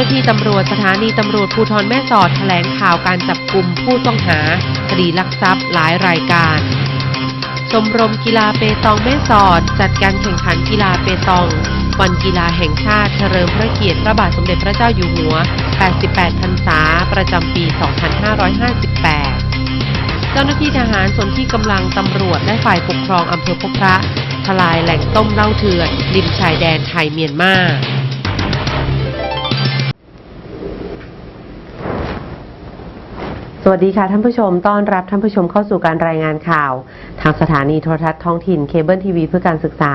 เจ้าหน้าที่ตำรวจสถานีตำรวจภูธรแม่สอดแถลงข่าวการจับกลุ่มผู้ต้องหาคดีลักทรัพย์หลายรายการ ชมรมกีฬาเปตองแม่สอด จัดการแข่งขันกีฬาเปตอง วันกีฬาแห่งชาติเฉลิมพระเกียรติพระบาทสมเด็จพระเจ้าอยู่หัว 88 พรรษา ประจำปี 2558 เจ้าหน้าที่ทหารส่วนที่กำลังตำรวจและฝ่ายปกครองอำเภอพบพระทลายแหล่งต้มเหล้าเถื่อนริมชายแดนไทยเมียนมา สวัสดีค่ะท่านผู้ชม ต้อนรับท่านผู้ชมเข้าสู่การรายงานข่าว ทางสถานีโทรทัศน์ท้องถิ่นเคเบิลทีวีเพื่อการศึกษา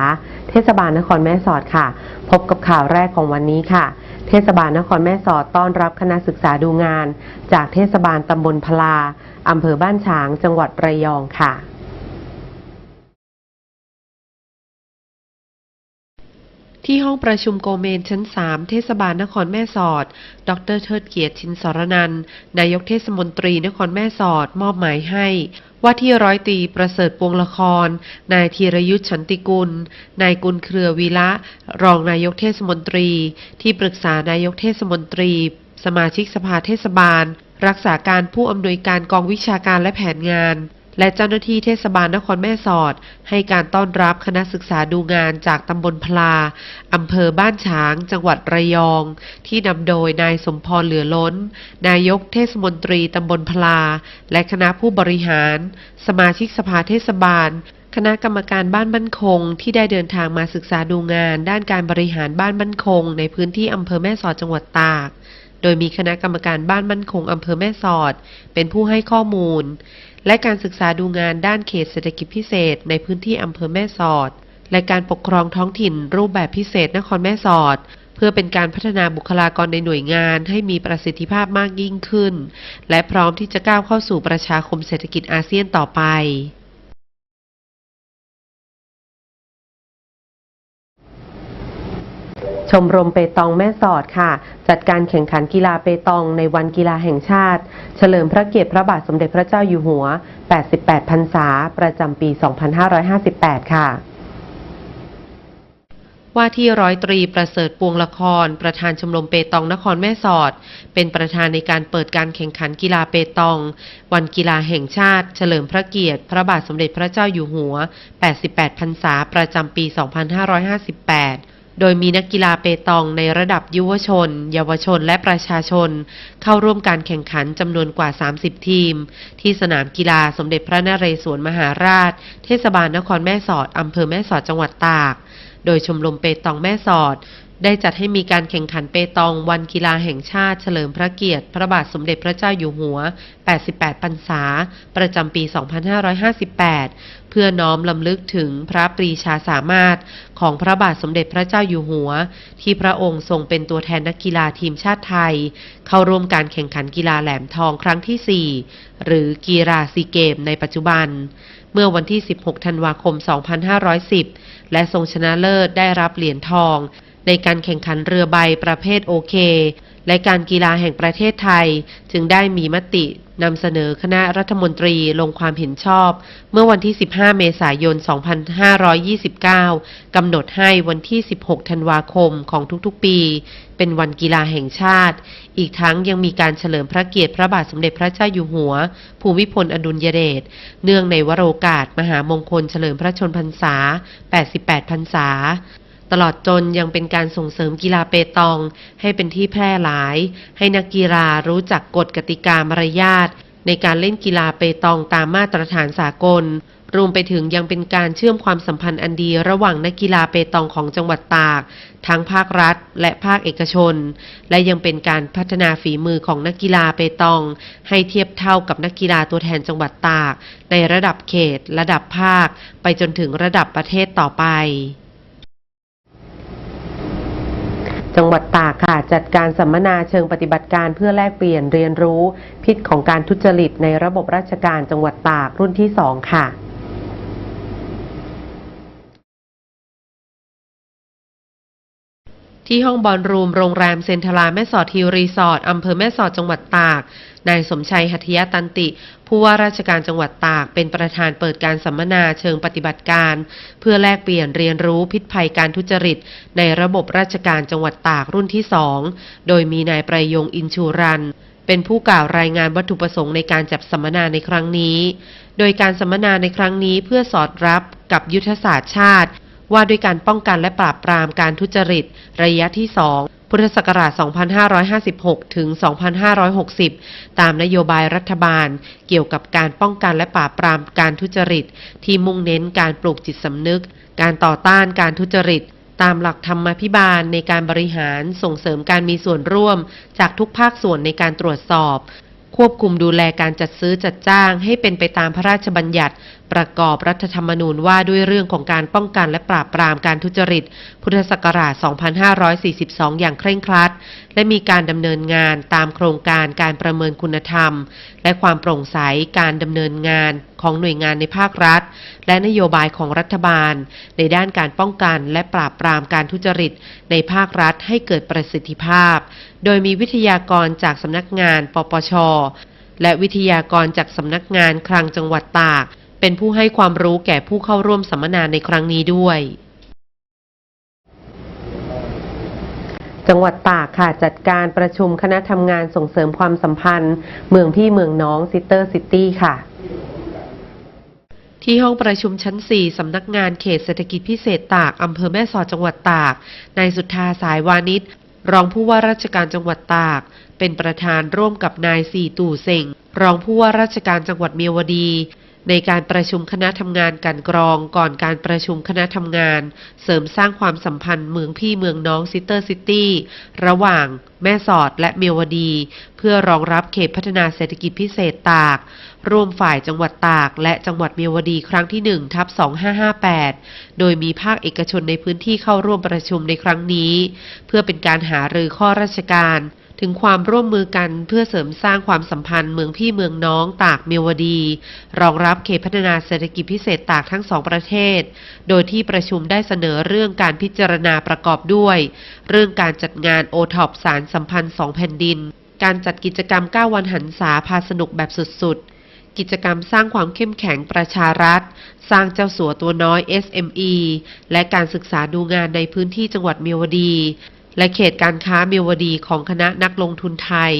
เทศบาลนครแม่สอดค่ะ พบกับข่าวแรกของวันนี้ค่ะ เทศบาลนครแม่สอดต้อนรับคณะศึกษาดูงาน จากเทศบาลตำบลพลาอำเภอบ้านฉาง จังหวัดระยองค่ะ ที่ห้องประชุมโกเมนชั้น 3 เทศบาลนครแม่สอด ดรเทิดเกียรติชินสรนัน นายกเทศมนตรีนครแม่สอดมอบหมายให้ ว่าที่ร้อยตีประเสริฐปวงละคร นายธีรยุทธ์ฉันติกุล นายกุลเครือวีระรองนายกเทศมนตรี ที่ปรึกษานายกเทศมนตรี สมาชิกสภาเทศบาล รักษาการผู้อำนวยการกองวิชาการและแผนงาน และเจ้าหน้าที่เทศบาลนครแม่สอด ให้การต้อนรับคณะศึกษาดูงานจากตำบลพลาอำเภอบ้านฉาง จังหวัดระยอง ที่นำโดยนายสมพรเหลือล้น นายกเทศมนตรีตำบลพลา และคณะผู้บริหาร สมาชิกสภาเทศบาลคณะกรรมการบ้านมั่นคง ที่ได้เดินทางมาศึกษาดูงาน ด้านการบริหารบ้านมั่นคง ในพื้นที่อำเภอแม่สอดจังหวัดตาก โดยมีคณะกรรมการบ้านมั่นคงอำเภอแม่สอด เป็นผู้ให้ข้อมูล และการศึกษาดูงานด้านเขตเศรษฐกิจพิเศษในพื้นที่อำเภอแม่สอด และการปกครองท้องถิ่นรูปแบบพิเศษนครแม่สอด เพื่อเป็นการพัฒนาบุคลากรในหน่วยงานให้มีประสิทธิภาพมากยิ่งขึ้น และพร้อมที่จะก้าวเข้าสู่ประชาคมเศรษฐกิจอาเซียนต่อไป ชมรมเปตองแม่สอดค่ะ จัดการแข่งขันกีฬาเปตองในวันกีฬาแห่งชาติ เฉลิมพระเกียรติพระบาทสมเด็จพระเจ้าอยู่หัว 88 พรรษา ประจำปี 2558 ค่ะว่าที่ร้อยตรีประเสริฐปวงละคร ประธานชมรมเปตองนครแม่สอด เป็นประธานในการเปิดการแข่งขันกีฬาเปตอง วันกีฬาแห่งชาติ เฉลิมพระเกียรติ พระบาทสมเด็จพระเจ้าอยู่หัว 88 พรรษาประจำปี 2558 โดยมีนักกีฬาเปตองในระดับยุวชน เยาวชนและประชาชน เข้าร่วมการแข่งขันจำนวนกว่า 30 ทีม ที่สนามกีฬาสมเด็จพระนเรศวรมหาราช เทศบาลนครแม่สอดอำเภอแม่สอดจังหวัดตาก โดยชมรมเปตองแม่สอด ได้จัดให้มีการแข่งขันเปตองวันกีฬาแห่งชาติเฉลิมพระเกียรติ พระบาทสมเด็จพระเจ้าอยู่หัว 88 พรรษา ประจำปี 2558 เพื่อน้อมลำลึกถึงพระปรีชาสามารถของพระบาทสมเด็จพระเจ้าอยู่หัว ที่พระองค์ทรงเป็นตัวแทนนักกีฬาทีมชาติไทย เข้าร่วมการแข่งขันกีฬาแหลมทองครั้งที่ 4 หรือกีฬาซีเกมในปัจจุบัน เมื่อวันที่ 16 ธันวาคม 2510 และทรงชนะเลิศได้รับเหรียญทอง ในการแข่งขันเรือใบประเภทโอเค และการกีฬาแห่งประเทศไทย จึงได้มีมตินำเสนอคณะรัฐมนตรีลงความเห็นชอบ เมื่อวันที่ 15 เมษายน 2529 กำหนดให้วันที่ 16 ธันวาคมของทุกๆ ปี เป็นวันกีฬาแห่งชาติ อีกทั้งยังมีการเฉลิมพระเกียรติพระบาทสมเด็จพระเจ้าอยู่หัว ภูมิพลอดุลยเดช เนื่องในวโรกาสมหามงคลเฉลิมพระชนพรรษา 88 พรรษา ตลอดจนยังเป็นการส่งเสริมกีฬาเปตอง ให้เป็นที่แพร่หลาย ให้นักกีฬารู้จักกฎกติกามารยาทในการเล่นกีฬาเปตองตามมาตรฐานสากล รวมไปถึงยังเป็นการเชื่อมความสัมพันธ์อันดีระหว่างนักกีฬาเปตองของจังหวัดตาก ทั้งภาครัฐและภาคเอกชน และยังเป็นการพัฒนาฝีมือของนักกีฬาเปตอง ให้เทียบเท่ากับนักกีฬาตัวแทนจังหวัดตาก ในระดับเขต ระดับภาค ไปจนถึงระดับประเทศต่อไป จังหวัดตากค่ะ จัดการสัมมนาเชิงปฏิบัติการเพื่อแลกเปลี่ยนเรียนรู้ พิษของการทุจริตในระบบราชการจังหวัดตากรุ่นที่ 2 ค่ะ ช ที่ห้องบอลรูมโรงแรมเซนทราแม่สอดฮิลรีสอร์ทอำเภอแม่สอดจังหวัดตาก นายสมชัยหัตยตันติ ผู้ว่าราชการจังหวัดตาก เป็นประธานเปิดการสัมมนาเชิงปฏิบัติการ เพื่อแลกเปลี่ยนเรียนรู้พิษภัยการทุจริต ในระบบราชการจังหวัดตากรุ่นที่2โดยมีนายประยงอินชูรันเป็นผู้กล่าวรายงานวัตถุประสงค์ในการจัดสัมมนาในครั้งนี้ โดยการสัมมนาในครั้งนี้เพื่อสอดรับกับยุทธศาสตร์ชาติ ว่าด้วยการป้องกันและปราบปรามการทุจริต ระยะที่ 2 พุทธศักราช 2556 ถึง 2560 ตามนโยบายรัฐบาล เกี่ยวกับการป้องกันและปราบปรามการทุจริต ที่มุ่งเน้นการปลูกจิตสำนึก การต่อต้านการทุจริตตามหลักธรรมาภิบาลในการบริหารส่งเสริมการมีส่วนร่วมจากทุกภาคส่วนในการตรวจสอบ ควบคุมดูแลการจัดซื้อจัดจ้างให้เป็นไปตามพระราชบัญญัติ ประกอบรัฐธรรมนูญว่าด้วยเรื่องของการป้องกันและปราบปรามการทุจริต พุทธศักราช 2542 อย่างเคร่งครัด และมีการดำเนินงานตามโครงการการประเมินคุณธรรม และความโปร่งใสการดำเนินงานของหน่วยงานในภาครัฐ และนโยบายของรัฐบาล ในด้านการป้องกันและปราบปรามการทุจริต ในภาครัฐให้เกิดประสิทธิภาพ โดยมีวิทยากรจากสำนักงาน ปปช และวิทยากรจากสำนักงานคลังจังหวัดตาก เป็นผู้ให้ความรู้แก่ผู้เข้าร่วมสัมมนาในครั้งนี้ด้วย จังหวัดตากค่ะจัดการประชุมคณะทำงานส่งเสริมความสัมพันธ์ เมืองพี่เมืองน้องซิสเตอร์ซิตี้ค่ะที่ห้องประชุมชั้น 4 สำนักงานเขตเศรษฐกิจพิเศษตาก อำเภอแม่สอดจังหวัดตาก นายสุทธาสายวานิชรองผู้ว่าราชการจังหวัดตาก เป็นประธานร่วมกับนายสี่ตู่เซ็งรองผู้ว่าราชการจังหวัดเมียวดี ในการประชุมคณะทำงานกันกรองก่อนการประชุมคณะทำงาน เสริมสร้างความสัมพันธ์เมืองพี่เมืองน้องซิสเตอร์ซิตี้ระหว่างแม่สอดและเมียวดี เพื่อรองรับเขตพัฒนาเศรษฐกิจพิเศษตาก ร่วมฝ่ายจังหวัดตาก และจังหวัดเมียวดีครั้งที่ 1 ทับ 2558 โดยมีภาคเอกชนในพื้นที่เข้าร่วมประชุมในครั้งนี้ เพื่อเป็นการหารือข้อราชการ ถึงความร่วมมือกันเพื่อเสริมสร้างความสัมพันธ์เมืองพี่เมืองน้องตากเมียวดี รองรับเขตพัฒนาเศรษฐกิจพิเศษตากทั้งสองประเทศ โดยที่ประชุมได้เสนอเรื่องการพิจารณาประกอบด้วย เรื่องการจัดงานโอท็อปสารสัมพันธ์สองแผ่นดิน การจัดกิจกรรม 9 วันหันษาพาสนุกแบบสุดๆ กิจกรรมสร้างความเข้มแข็งประชารัฐ สร้างเจ้าสัวตัวน้อย SME และการศึกษาดูงานในพื้นที่จังหวัดเมียวดี และเขตการค้าเมียวดีของคณะนักลงทุนไทย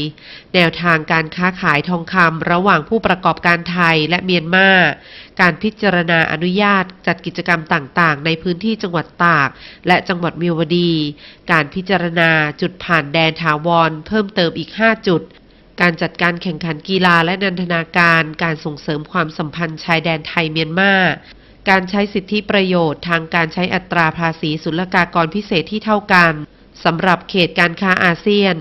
แนวทางการค้าขายทองคำระหว่างผู้ประกอบการไทยและเมียนมา การพิจารณาอนุญาตจัดกิจกรรมต่างๆ ในพื้นที่จังหวัดตาก และจังหวัดเมียวดี การพิจารณาจุดผ่านแดนถาวรเพิ่มเติมอีก 5 จุดการจัดการแข่งขันกีฬาและนันทนาการ การส่งเสริมความสัมพันธ์ชายแดนไทยเมียนมา การใช้สิทธิประโยชน์ทางการใช้อัตราภาษีศุลกากรพิเศษที่เท่ากัน สำหรับเขตการค้าอาเซียน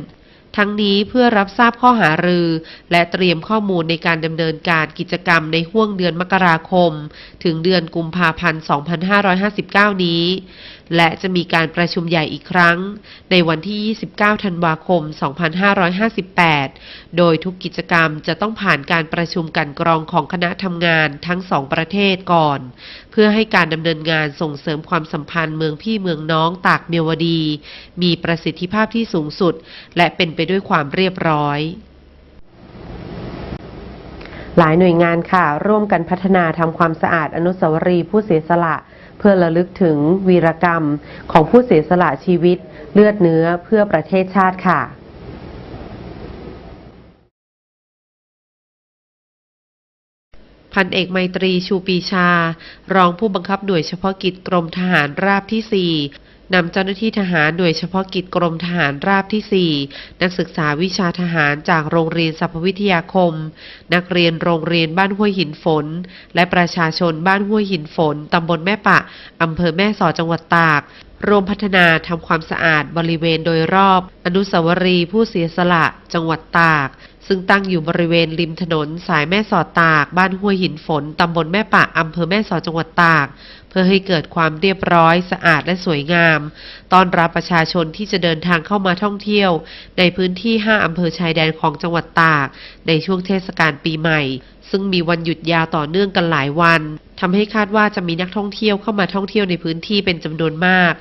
ทั้งนี้เพื่อรับทราบข้อหารือ และเตรียมข้อมูลในการดำเนินการกิจกรรมในห่วงเดือนมกราคม ถึงเดือนกุมภาพันธ์ 2559 นี้และจะมีการประชุมใหญ่อีกครั้ง ในวันที่ 29 ธันวาคม 2558 โดยทุกกิจกรรมจะต้องผ่านการประชุมกันกรองของคณะทำงานทั้งสองประเทศก่อน เพื่อให้การดำเนินงานส่งเสริมความสัมพันธ์เมืองพี่เมืองน้องตากเมียวดี มีประสิทธิภาพที่สูงสุด และเป็นไปด้วยความเรียบร้อยหลายหน่วยงานค่ะ ร่วมกันพัฒนาทำความสะอาดอนุสาวรีย์ผู้เสียสละ พื่อระลึกถึงวีรกรรมของผู้เสียสละชีวิตเลือดเนื้อเพื่อประเทศชาติค่ะพันเอกไมตรีชูปีชา รองผู้บังคับหน่วยเฉพาะกิจกรมทหารราบที่ 4 นำเจ้าหน้าที่ทหารหน่วยเฉพาะกิจกรมทหารราบที่ 4 นักศึกษาวิชาทหารจากโรงเรียนสรรพวิทยาคม นักเรียนโรงเรียนบ้านห้วยหินฝน และประชาชนบ้านห้วยหินฝน ตำบลแม่ปะ อำเภอแม่สอดจังหวัดตากรวมพัฒนาทำความสะอาดบริเวณโดยรอบ อนุสาวรีย์ผู้เสียสละ จังหวัดตาก ซึ่งตั้งอยู่บริเวณริมถนนสายแม่สอดตาก บ้านห้วยหินฝน ตำบลแม่ปะอำเภอแม่สอดจังหวัดตาก เพื่อให้เกิดความเรียบร้อย สะอาดและสวยงาม ต้อนรับประชาชนที่จะเดินทางเข้ามาท่องเที่ยว ในพื้นที่ 5 อำเภอชายแดนของจังหวัดตาก ในช่วงเทศกาลปีใหม่ ซึ่งมีวันหยุดยาวต่อเนื่องกันหลายวันทำให้คาดว่าจะมีนักท่องเที่ยวเข้ามาท่องเที่ยวในพื้นที่เป็นจำนวนมาก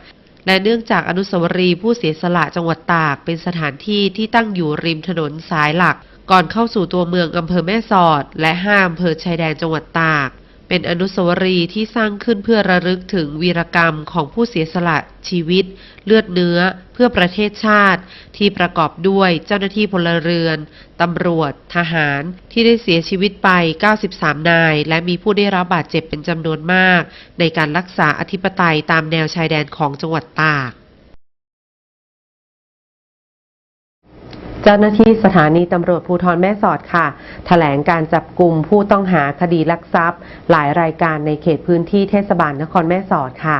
และเนื่องจากอนุสาวรีย์ผู้เสียสละจังหวัดตาก เป็นสถานที่ที่ตั้งอยู่ริมถนนสายหลัก ก่อนเข้าสู่ตัวเมืองอำเภอแม่สอด และห้าอำเภอชายแดนจังหวัดตาก เป็นอนุสาวรีย์ที่สร้างขึ้นเพื่อระลึกถึงวีรกรรมของผู้เสียสละชีวิต เลือดเนื้อ เพื่อประเทศชาติ ที่ประกอบด้วยเจ้าหน้าที่พลเรือน ตำรวจ ทหาร ที่ได้เสียชีวิตไป 93 นาย และมีผู้ได้รับบาดเจ็บเป็นจำนวนมาก ในการรักษาอธิปไตยตามแนวชายแดนของจังหวัดตาก เจ้าหน้าที่สถานีตำรวจภูธรแม่สอดค่ะแถลงการจับกลุ่มผู้ต้องหาคดีลักทรัพย์ หลายรายการในเขตพื้นที่เทศบาลนครแม่สอดค่ะ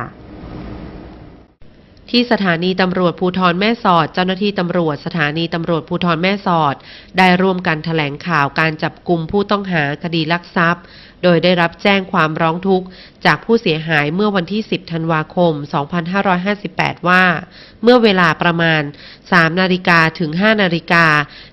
ที่สถานีตำรวจภูธรแม่สอด เจ้าหน้าที่ตำรวจสถานีตำรวจภูธรแม่สอด ได้ร่วมกันแถลงข่าวการจับกลุ่มผู้ต้องหาคดีลักทรัพย์ โดยได้รับแจ้งความร้องทุกข์จากผู้เสียหายเมื่อวันที่ 10 ธันวาคม 2558 ว่า เมื่อเวลาประมาณ 3 นาฬิกาถึง 5 นาฬิกา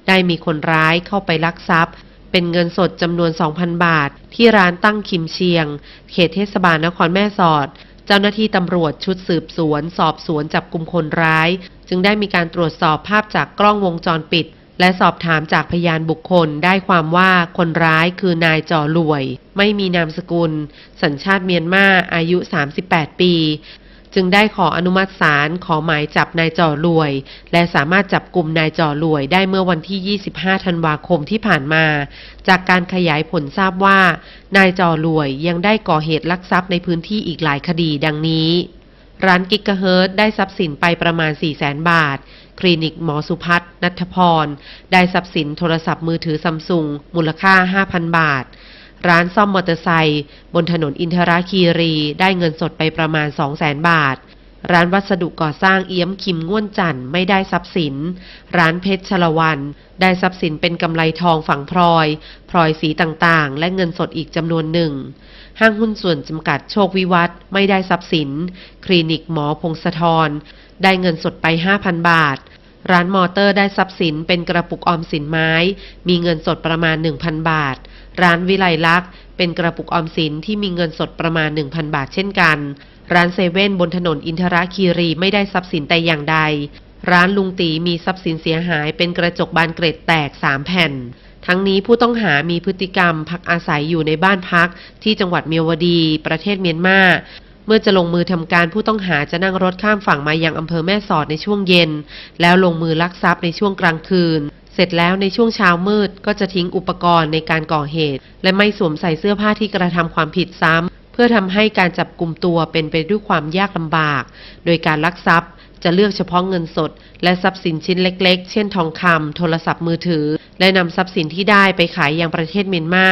ได้มีคนร้ายเข้าไปลักทรัพย์ เป็นเงินสดจำนวน 2,000 บาท ที่ร้านตั้งคิมเชียง เขตเทศบาลนครแม่สอดเจ้าหน้าที่ตำรวจชุดสืบสวน สอบสวนจับกลุ่มคนร้าย จึงได้มีการตรวจสอบภาพจากกล้องวงจรปิด และสอบถามจากพยานบุคคลได้ความว่าคนร้ายคือนายจ่อรวย ไม่มีนามสกุล สัญชาติเมียนมาอายุ 38 ปี จึงได้ขออนุมัติศาลขอหมายจับนายจ่อรวย และสามารถจับกลุ่มนายจ่อรวยได้เมื่อวันที่ 25 ธันวาคมที่ผ่านมา จากการขยายผลทราบว่า นายจ่อรวยยังได้ก่อเหตุลักทรัพย์ในพื้นที่อีกหลายคดีดังนี้ร้านกิกะเฮิร์ตได้ทรัพย์สินไปประมาณ 4 0 0แสนบาท คลินิกหมอสุพัฒน์นัทพร ได้ทรัพย์สินโทรศัพท์มือถือซัมซุงมูลค่า 5,000 บาท ร้านซ่อมมอเตอร์ไซค์บนถนนอินทราคีรีได้เงินสดไปประมาณ 200,000 บาท ร้านวัสดุก่อสร้างเอี้ยมคิมง่วนจันทร์ไม่ได้ทรัพย์สิน ร้านเพชรชลวัน ได้ทรัพย์สินเป็นกำไรทองฝังพลอย พลอยสีต่างๆ และเงินสดอีกจำนวนหนึ่งห้างหุ้นส่วนจำกัดโชควิวัฒน์ไม่ได้ทรัพย์สิน คลินิกหมอพงศธรได้เงินสดไป 5,000 บาท ร้านมอเตอร์ได้ทรัพย์สินเป็นกระปุกออมสินไม้ มีเงินสดประมาณ 1,000 บาท ร้านวิไลลักษณ์เป็นกระปุกออมสินที่มีเงินสดประมาณ 1,000 บาทเช่นกัน ร้านเซเว่นบนถนนอินทราคีรีไม่ได้ทรัพย์สินแต่อย่างใด ร้านลุงตีมีทรัพย์สินเสียหายเป็นกระจกบานเกร็ดแตก 3 แผ่น ทั้งนี้ผู้ต้องหามีพฤติกรรมพักอาศัยอยู่ในบ้านพักที่จังหวัดเมียวดี ประเทศเมียนมา เมื่อจะลงมือทำการผู้ต้องหาจะนั่งรถข้ามฝั่งมายังอำเภอแม่สอดในช่วงเย็น แล้วลงมือลักทรัพย์ในช่วงกลางคืน เสร็จแล้วในช่วงเช้ามืดก็จะทิ้งอุปกรณ์ในการก่อเหตุ และไม่สวมใส่เสื้อผ้าที่กระทำความผิดซ้ำเพื่อทำให้การจับกลุ่มตัวเป็นไปด้วยความยากลำบาก โดยการลักทรัพย์จะเลือกเฉพาะเงินสด และทรัพย์สินชิ้นเล็ก ๆ เช่นทองคำโทรศัพท์มือถือ และนำทรัพย์สินที่ได้ไปขายยังประเทศเมียนมา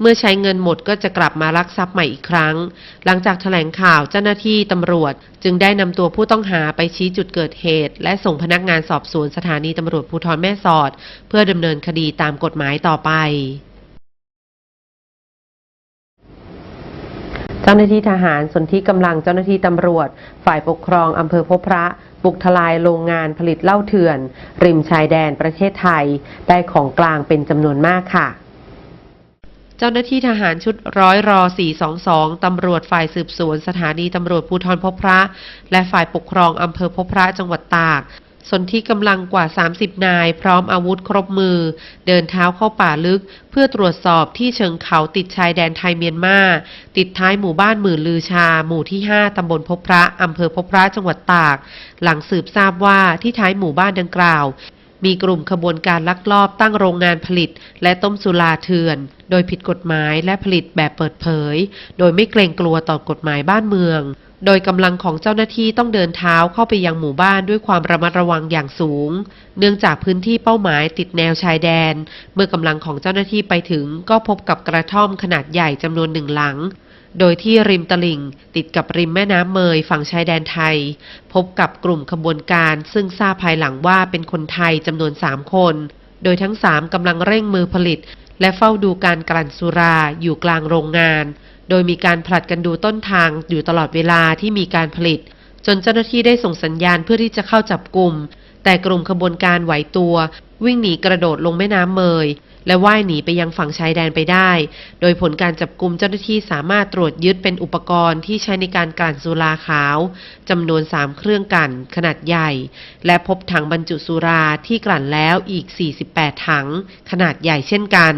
เมื่อใช้เงินหมดก็จะกลับมาลักทรัพย์ใหม่อีกครั้ง หลังจากแถลงข่าวเจ้าหน้าที่ตำรวจ จึงได้นำตัวผู้ต้องหาไปชี้จุดเกิดเหตุ และส่งพนักงานสอบสวนสถานีตำรวจภูธรแม่สอด เพื่อดำเนินคดีตามกฎหมายต่อไปเจ้าหน้าที่ทหารส่วนที่กำลังเจ้าหน้าที่ตำรวจ ฝ่ายปกครองอำเภอพบพระ บุกทลายโรงงานผลิตเหล้าเถื่อน ริมชายแดนประเทศไทย ได้ของกลางเป็นจำนวนมากค่ะ เจ้าหน้าที่ทหารชุดร้อยรอ 422 ตำรวจฝ่ายสืบสวน สถานีตำรวจภูธรพบพระ และฝ่ายปกครองอำเภอพบพระจังหวัดตากส่วนที่กำลังกว่า 30 นาย พร้อมอาวุธครบมือ เดินเท้าเข้าป่าลึก เพื่อตรวจสอบที่เชิงเขาติดชายแดนไทยเมียนมา ติดท้ายหมู่บ้านหมื่นลือชา หมู่ที่ 5 ตำบลพบพระ อำเภอพบพระจังหวัดตาก หลังสืบทราบว่าที่ท้ายหมู่บ้านดังกล่าว มีกลุ่มขบวนการลักลอบตั้งโรงงานผลิต และต้มสุราเถื่อน โดยผิดกฎหมายและผลิตแบบเปิดเผย โดยไม่เกรงกลัวต่อกฎหมายบ้านเมือง โดยกำลังของเจ้าหน้าที่ต้องเดินเท้าเข้าไปยังหมู่บ้านด้วยความระมัดระวังอย่างสูง เนื่องจากพื้นที่เป้าหมายติดแนวชายแดน เมื่อกำลังของเจ้าหน้าที่ไปถึงก็พบกับกระท่อมขนาดใหญ่จำนวนหนึ่งหลัง โดยที่ริมตลิ่งติดกับริมแม่น้ำเมยฝั่งชายแดนไทย พบกับกลุ่มขบวนการซึ่งทราบภายหลังว่าเป็นคนไทยจำนวนสามคน โดยทั้งสามกำลังเร่งมือผลิต และเฝ้าดูการกลั่นสุราอยู่กลางโรงงาน โดยมีการผลัดกันดูต้นทางอยู่ตลอดเวลาที่มีการผลิต จนเจ้าหน้าที่ได้ส่งสัญญาณเพื่อที่จะเข้าจับกลุ่ม แต่กลุ่มขบวนการไหวตัว วิ่งหนีกระโดดลงแม่น้ำเมย และว่ายหนีไปยังฝั่งชายแดนไปได้ โดยผลการจับกลุ่มเจ้าหน้าที่สามารถตรวจยึดเป็นอุปกรณ์ที่ใช้ในการกลั่นสุราขาวจำนวน 3 เครื่องกลั่นขนาดใหญ่ และพบถังบรรจุสุราที่กลั่นแล้วอีก 48 ถัง ขนาดใหญ่เช่นกัน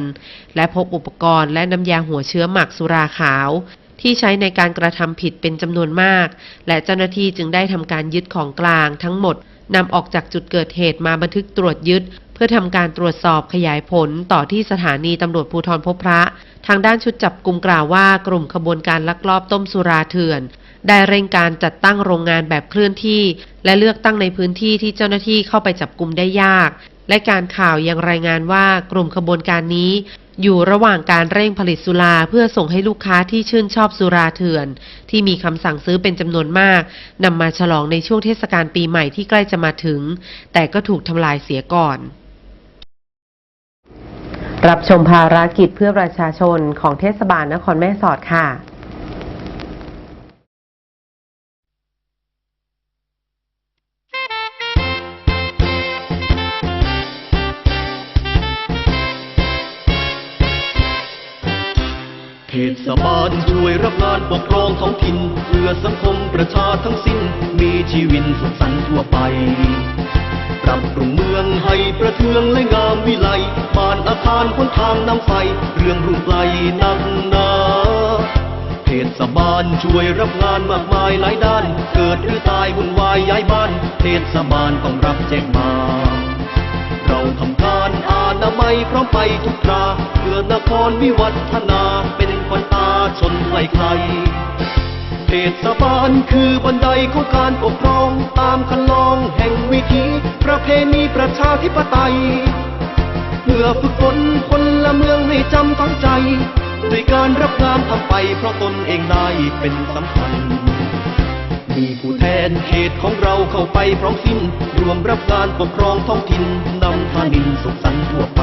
และพบอุปกรณ์และน้ำยาหัวเชื้อหมักสุราขาวที่ใช้ในการกระทำผิดเป็นจำนวนมาก และเจ้าหน้าที่จึงได้ทำการยึดของกลางทั้งหมดนำออกจากจุดเกิดเหตุมาบันทึกตรวจยึด เพื่อทำการตรวจสอบขยายผลต่อที่สถานีตำรวจภูธรพบพระ ทางด้านชุดจับกลุ่มกล่าวว่ากลุ่มขบวนการลักลอบต้มสุราเถื่อน ได้เร่งการจัดตั้งโรงงานแบบเคลื่อนที่ และเลือกตั้งในพื้นที่ที่เจ้าหน้าที่เข้าไปจับกลุ่มได้ยาก และการข่าวยังรายงานว่ากลุ่มขบวนการนี้อยู่ระหว่างการเร่งผลิตสุราเพื่อส่งให้ลูกค้าที่ชื่นชอบสุราเถื่อน ที่มีคำสั่งซื้อเป็นจำนวนมากนำมาฉลองในช่วงเทศกาลปีใหม่ที่ใกล้จะมาถึง แต่ก็ถูกทำลายเสียก่อน รับชมภารกิจเพื่อประชาชนของเทศบาลนครแม่สอดค่ะ เทศบาลช่วยรับงานปกครองท้องถิ่น เพื่อสังคมประชาทั้งสิ้น มีชีวิตสุขสันต์ทั่วไป ปรับปรุงเมืองให้ประเทืองและงามวิไลบ้านอาคารคนทางน้ำไฟ เรื่องรุ่งไกลนักหนาเทศบาลช่วยรับงานมากมายหลายด้าน เกิดหรือตายวุ่นวายย้ายบ้าน เทศบาลต้องรับแจ้งมาเราทำการอาณาไมยพร้อมไปทุกคราเพื่อนครวิวัฒนาเป็นขวัญตาชนใครใคร ศบาลคือบันไดของการปกครอง ตามคันลองแห่งวิถีประเพณีประชาธิปไตย เพื่อฝึกฝนคนละเมืองให้จำฝังใจด้วยการรับงานทำไปเพราะตนเองได้เป็นสำคัญ มีผู้แทนเขตของเราเข้าไปพร้อมสิ้น รวมรับงานปกครองท้องถิ่นนำทานินสุขสันต์ทั่วไป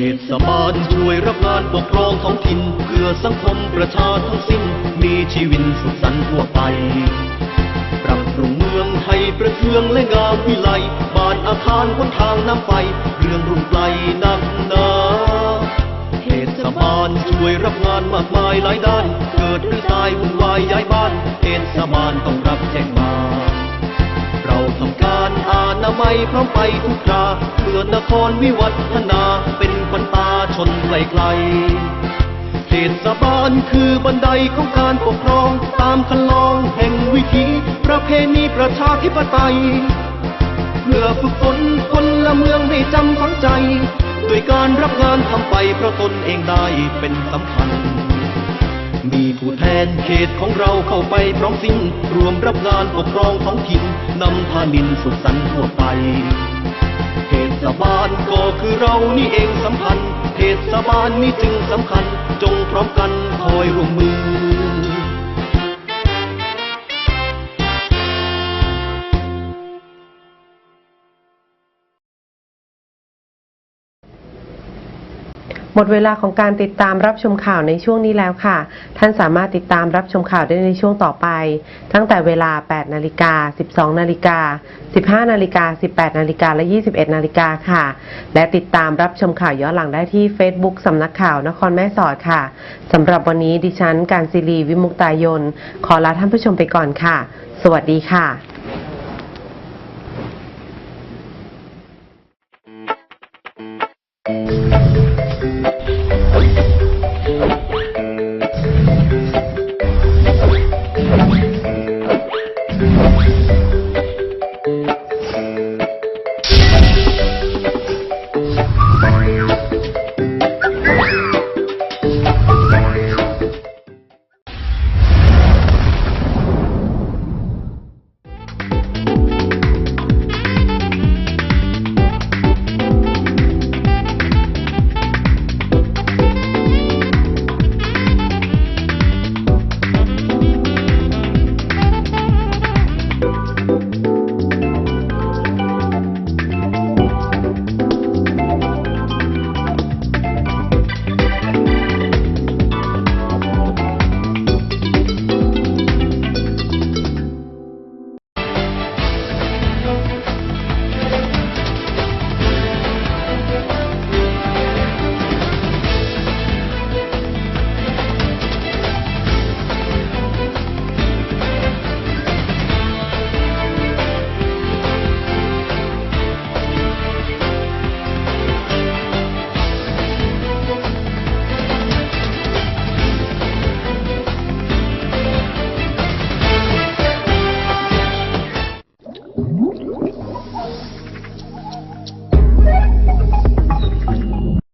เทศบาลช่วยรับงานปกครองท้องถิ่นเพื่อสังคมประชาทั้งสิ้น มีชีวิตสุขสันต์ทั่วไป ปรับปรุงเมืองให้ประเทืองและงามวิไลบ้านอาคารบนทางน้ำไฟ เรื่องรุ่งไกลนักหนาเทศบาลช่วยรับงานมากมายหลายด้าน เกิดหรือตายวุ่นวายย้ายบ้านเทศบาลต้องรับแจ้งมา เราทำการ อาณาไมยพร้อมไปทุกคราเพื่อนครวิวัฒนาเป็นขวัญตาชนไกลๆเทศบาลคือบันไดของการปกครอง ตามคันลองแห่งวิถีประเพณีประชาธิปไตย เพื่อฝึกฝนคนละเมืองให้จำฝังใจด้วยการรับงานทำไปเพราะตนเองได้เป็นสำคัญ มีผู้แทนเขตของเราเข้าไปพร้อมสิ้น รวมรับงานปกครองท้องถิ่นนำทานินสุขสันต์ทั่วไป เทศบาลก็คือเรานี่เองสำคัญ เทศบาลนี่จึงสำคัญ จงพร้อมกันคอยร่วมมือ มดเวลาของการติดตามรับชมข่าวในช่วงนี้แล้วค่ะ ท่านสามารถติดตามรับชมข่าวได้ในช่วงต่อไป ตั้งแต่เวลา 8 นาฬิกา 12 นาฬิกา 15 นาฬิกา 18 นาฬิกา และ 21 นาฬิกาค่ะ และติดตามรับชมข่าวย้อนหลังได้ที่ Facebook สำนักข่าวนครแม่สอดค่ะสำหรับวันนี้ดิฉัน การศิรีวิมุกตายน ขอลาท่านผู้ชมไปก่อนค่ะ สวัสดีค่ะ